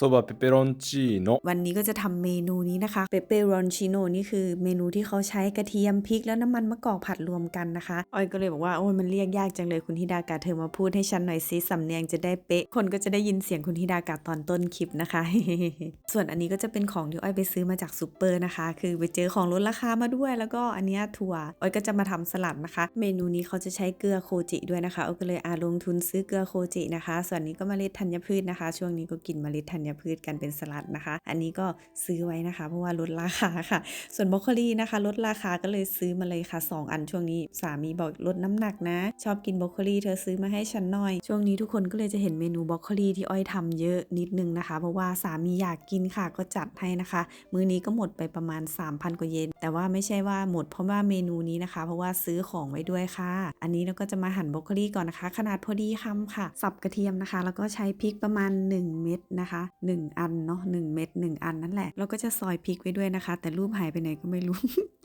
โซบะเปเปโรนชิโนวันนี้ก็จะทำเมนูนี้นะคะ เปเปโรนชิโนนี่คือเมนูที่เขาใช้กระเทียมพริกแล้วน้ำมันมะกอกผัดรวมกันนะคะ ออยก็เลยบอกว่าโอ้ยมันเรียกยากจังเลยคุณฮิดากะเธอมาพูดให้ฉันหน่อยซิสำเนียงจะได้เป๊ะ คนก็จะได้ยินเสียงคุณฮิดากะตอนต้นคลิปนะคะ ส่วนอันนี้ก็จะเป็นของที่อ้อยไปซื้อมาจากซูเปอร์นะคะ คือไปเจอของลดราคามาด้วย แล้วก็อันนี้ถั่วอ้อยก็จะมาทำสลัดนะคะ เมนูนี้เขาจะใช้เกลือโคจิด้วยนะคะอ้อยก็เลยอาลงทุนซื้อเกลือโคจินะคะ ส่วนนี้ก็มเมล็ดธัญพืชนะคะ ช่วงนี้ก็กินมเมล็ดธัญพืชกันเป็นสลัดนะคะ อันนี้ก็ซื้อไว้นะคะ เพราะว่าลดราคาค่ะ ส่วนบรอกโคลีนะคะ ลดราคาก็เลยซื้อมาเลยค่ะ 2 อันช่วงนี้สามีบอกลดน้ำหนักนะ ชอบกินบรอกโคลีเธอซื้อมาให้ฉันหน่อย ช่วงนี้ทุกคนก็เลยจะเห็นเมนูบรอกโคลีที่อ้อยทำเยอะนิดนึงนะคะ เพราะว่าสามีอยากกินค่ะก็จัดให้นะคะ มื้อนี้ก็หมดไปประมาณ 3,000กว่าเยนแต่ว่าไม่ใช่ว่าหมดเพราะว่าเมนูนี้นะคะ เพราะว่าซื้อของไว้ด้วยค่ะ อันนี้เราก็จะมาหั่นบรอกโคลีก่อนนะคะ ขนาดพอดีคำค่ะ สับกระเทียมนะคะ แล้วก็ใช้พริกประมาณ 1 เม็ดนะคะ1 อันเนาะ1เม็ด1 อันนั่นแหละแล้วก็จะซอยพริกไว้ด้วยนะคะ แต่รูปหายไปไหนก็ไม่รู้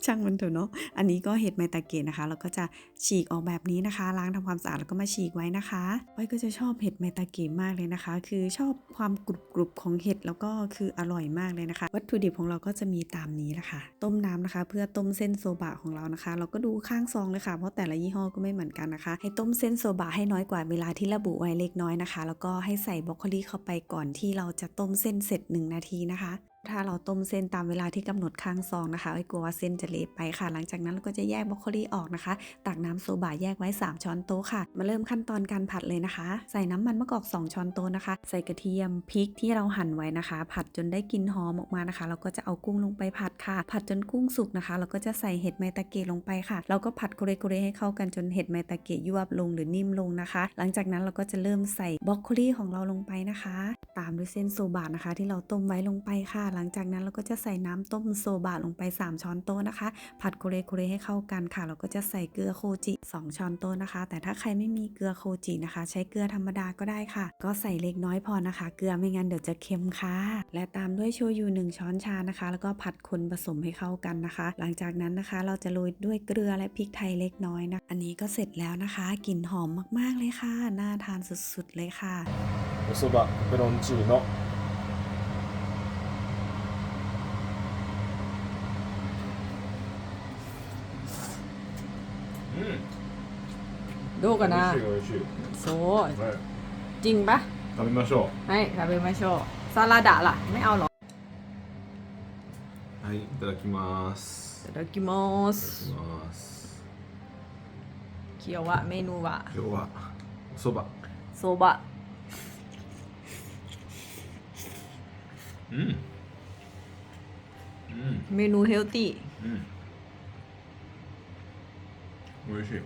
ช่างมันเถอะเนาะ อันนี้ก็เห็ดไมตาเกะนะคะ เราก็จะฉีกออกแบบนี้นะคะ ล้างทำความสะอาดแล้วก็มาฉีกไว้นะคะอ้ก็จะชอบเห็ดไมตาเกะมากเลยนะคะ คือชอบความกรุบกรุบของเห็ดแล้วก็คืออร่อยมากเลยนะคะ วัตถุดิบของเราก็จะมีตามนี้แหละค่ะ ต้มน้ำนะคะ เพื่อต้มเส้นโซบะของเรานะคะ เราก็ดูข้างซองเลยค่ะ เพราะแต่ละยี่ห้อก็ไม่เหมือนกันนะคะ ให้ต้มเส้นโซบะให้น้อยกว่าเวลาที่ระบุไว้เล็กน้อยนะคะ แล้วก็ให้ใส่บรอกโคลีเข้าไปก่อนที่เราจะต้มเส้นเสร็จหนึ่งนาทีนะคะ ถ้าเราต้มเส้นตามเวลาที่กำหนดข้างซองนะคะไอ้กลัวว่าเส้นจะเละไปค่ะ หลังจากนั้นเราก็จะแยกบรอกโคลีออกนะคะ ตักน้ำโซบะแยกไว้ 3 ช้อนโต๊ะค่ะ มาเริ่มขั้นตอนการผัดเลยนะคะ ใส่น้ำมันมะกอก 2 ช้อนโต๊ะนะคะ ใส่กระเทียมพริกที่เราหั่นไว้นะคะ ผัดจนได้กลิ่นหอมออกมานะคะ เราก็จะเอากุ้งลงไปผัดค่ะ ผัดจนกุ้งสุกนะคะ เราก็จะใส่เห็ดไมตาเกะลงไปค่ะ เราก็ผัดโกเรโกเรให้เข้ากันจนเห็ดไมตาเกะยวบลงหรือนิ่มลงนะคะ หลังจากนั้นเราก็จะเริ่มใส่บรอกโคลีของเราลงไปนะคะ ตามด้วยเส้นโซบะนะคะ ที่เราต้มไว้ลงไปค่ะหลังจากนั้นเราก็จะใส่น้ำต้มโซบะลงไป 3 ช้อนโต๊ะนะคะ ผัดโคเรโคเรให้เข้ากันค่ะ เราก็จะใส่เกลือโคจิ 2 ช้อนโต๊ะนะคะ แต่ถ้าใครไม่มีเกลือโคจินะคะ ใช้เกลือธรรมดาก็ได้ค่ะ ก็ใส่เล็กน้อยพอนะคะ เกลือไม่งั้นเดี๋ยวจะเค็มค่ะ และตามด้วยโชยุ1ช้อนชานะคะ แล้วก็ผัดคนผสมให้เข้ากันนะคะ หลังจากนั้นนะคะ เราจะโรยด้วยเกลือและพริกไทยเล็กน้อยนะ อันนี้ก็เสร็จแล้วนะคะกลิ่นหอมมากๆเลยค่ะ น่าทานสุดๆเลยค่ะโซบะเปรอนจิโนะ กันนะ 美味しい美味しい โซ はい จริงปะ 食べましょ ให้ทาเบมาโชซาลาดะล่ะ ไม่เอาหรอ うはいいただきますいただきまいたすだきます เคียววะเมนูวะ 今日はおそば โซบะ うんうん เมนูเฮลตี้ うん 美味しい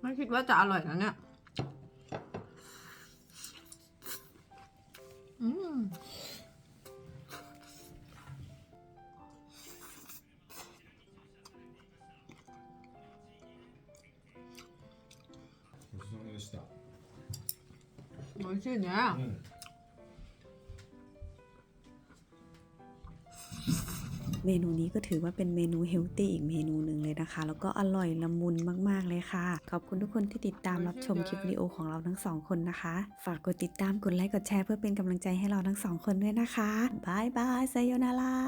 ไม่คิดว่าจะอร่อยนะเนี่ย อืม ごちそうさまでした 맛있 냐? 응. 음. เมนูนี้ก็ถือว่าเป็นเมนูเฮลตี้อีกเมนูหนึ่งเลยนะคะ แล้วก็อร่อยละมุนมากๆเลยค่ะ ขอบคุณทุกคนที่ติดตามรับชมคลิปวิดีโอของเราทั้งสองคนนะคะ ฝากกดติดตามกดไลค์กดแชร์เพื่อเป็นกำลังใจให้เราทั้งสองคนด้วยนะคะบายบายไซโยนารา